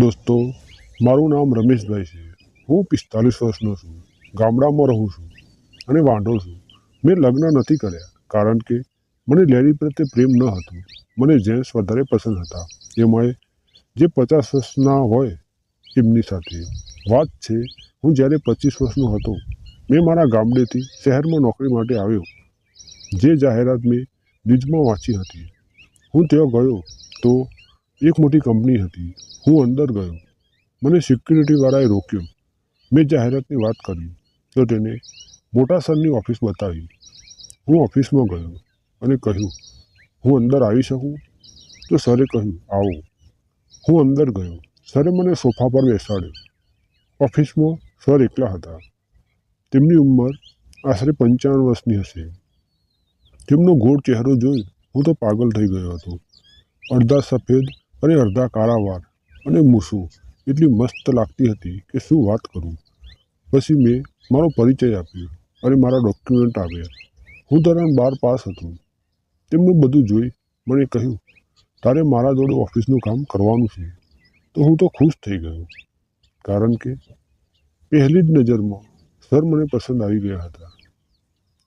દોસ્તો, મારું નામ રમેશભાઈ છે. હું પિસ્તાલીસ વર્ષનો છું, ગામડામાં રહું છું અને વાંઢો છું. મેં લગ્ન નથી કર્યા, કારણ કે મને લેડી પ્રત્યે પ્રેમ ન હતો. મને જેન્ટ્સ વધારે પસંદ હતા. એમાં જે પચાસ વર્ષના હોય એમની સાથે. વાત છે, હું જ્યારે પચીસ વર્ષનો હતો, મેં મારા ગામડેથી શહેરમાં નોકરી માટે આવ્યો. જે જાહેરાત મેં ન્યૂઝમાં વાંચી હતી. હું ત્યાં ગયો તો એક મોટી કંપની હતી. હું અંદર ગયો. મને સિક્યુરિટીવાળાએ રોક્યો. મેં જાહેરાતની વાત કરી. તો તેને મોટા સરની ઓફિસ બતાવી. હું ઓફિસમાં ગયો અને કહ્યું, હું અંદર આવી શકું? તો સરે કહ્યું, આવો. હું અંદર ગયો. સરે મને સોફા પર બેસાડ્યો. ઓફિસમાં સર એકલા હતા. તેમની ઉંમર આશરે પંચાવન વર્ષની હશે. તેમનો ગોળ ચહેરો જોઈ હું તો પાગલ થઈ ગયો હતો. અડધા સફેદ અને અડધા કાળાવાર અને મૂછું એટલી મસ્ત લાગતી હતી કે શું વાત કરું? પછી મેં મારો પરિચય આપ્યો અને મારા ડોક્યુમેન્ટ આવ્યા. હું ધોરણ બાર પાસ હતો. તેમનું બધું જોઈ મને કહ્યું, તારે મારા જોડે ઓફિસનું કામ કરવાનું છે. તો હું તો ખુશ થઈ ગયો. કારણ કે પહેલી જ નજરમાં સર મને પસંદ આવી ગયા હતા.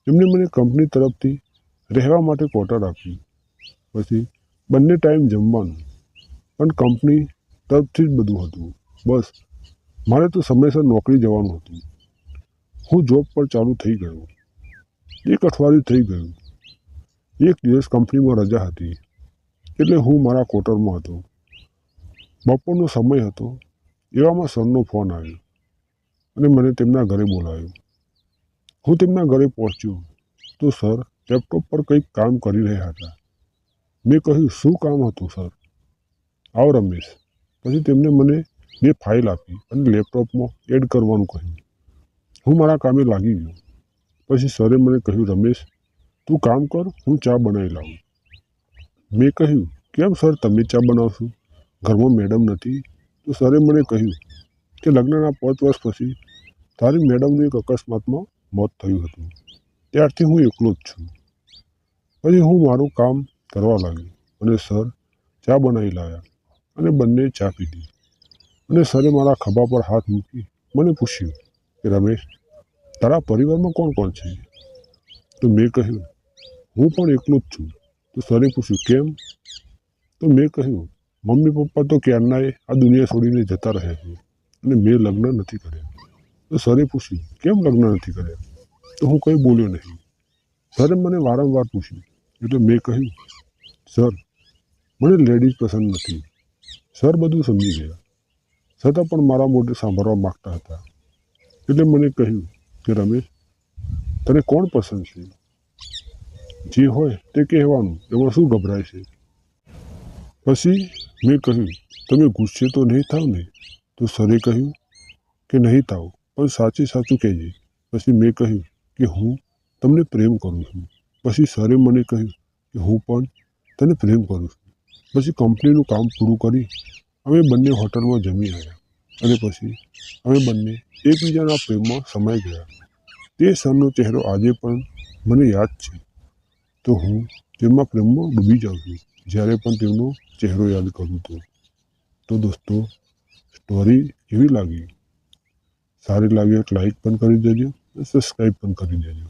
એમને મને કંપની તરફથી રહેવા માટે ક્વાર્ટર આપ્યું. પછી બંને ટાઈમ જમવાનું. પણ કંપની તરફથી જ બધું હતું. બસ, મારે તો સમયસર નોકરી જવાનું હતું. હું જોબ પર ચાલુ થઈ ગયો. એક અઠવાડિયું થઈ ગયું. એક દિવસ કંપનીમાં રજા હતી. એટલે હું મારા ક્વાર્ટરમાં હતો. બપોરનો સમય હતો. એવામાં સરનો ફોન આવ્યો અને મને તેમના ઘરે બોલાવ્યો. હું તેમના ઘરે પહોંચ્યો તો સર, લેપટોપ પર કંઈક કામ કરી રહ્યા હતા. મેં કહ્યું, શું કામ હતું, સર? આવો રમેશ. પછી તેમણે મને બે ફાઇલ આપી અને લેપટોપમાં એડ કરવાનું કહ્યું. હું મારા કામે લાગી ગયો. પછી સરે મને કહ્યું, રમેશ, તું કામ કર, હું ચા બનાવી લાવું. મેં કહ્યું, કેમ સર તમે ચા બનાવશો? ઘરમાં મેડમ નથી. તો સરે મને કહ્યું કે લગ્નના પાંચ વર્ષ પછી તારી મેડમનું એક અકસ્માતમાં મોત થયું હતું. ત્યારથી હું એકલો જ છું. પછી હું મારું કામ કરવા લાગ્યો અને સર ચા બનાવી લાવ્યા અને બંને ચા પીધી. અને સરે મારા ખભા પર હાથ મૂકી મને પૂછ્યું કે, રમેશ, તારા પરિવારમાં કોણ કોણ છે? તો મેં કહ્યું, હું પણ એકલો જ છું. તો સરે પૂછ્યું, કેમ? તો મેં કહ્યું, મમ્મી પપ્પા તો ક્યારનાએ આ દુનિયા છોડીને જતા રહ્યા છે અને મેં લગ્ન નથી કર્યા. તો સરે પૂછ્યું, કેમ લગ્ન નથી કર્યા? તો હું કંઈ બોલ્યો નહીં. સરે મને વારંવાર પૂછ્યું, એટલે મેં કહ્યું, સર, મને લેડીઝ પસંદ નથી. સર, બધું સમજી ગયા. છતાં પણ મારા મોઢે સાંભળવા માગતા હતા. એટલે મને કહ્યું કે, રમેશ, તને કોણ પસંદ છે? જે હોય તે કહેવાનું. એમાં શું ગભરાય છે? પછી મેં કહ્યું, તમે ગુસ્સે તો નહીં થાવ ને? તો સરે કહ્યું કે, નહીં થાવ, પણ સાચી સાચું કહેજે. પછી મેં કહ્યું કે, હું તમને પ્રેમ કરું છું. પછી સરે મને કહ્યું કે, હું પણ તને પ્રેમ કરું છું. પછી કંપનીનું કામ પૂરું કરી અમે બંને હોટલમાં જમી આવ્યા. અને પછી અમે બંને એકબીજાના પ્રેમમાં સમાઈ ગયા. તે સરનો ચહેરો આજે પણ મને યાદ છે. તો હું તેમના પ્રેમમાં ડૂબી જાઉં છું, જ્યારે પણ તેમનો ચહેરો યાદ કરું તો તો દોસ્તો સ્ટોરી કેવી લાગી. સારી લાગે તો લાઈક પણ કરી દેજો અને સબસ્ક્રાઈબ પણ કરી દેજો.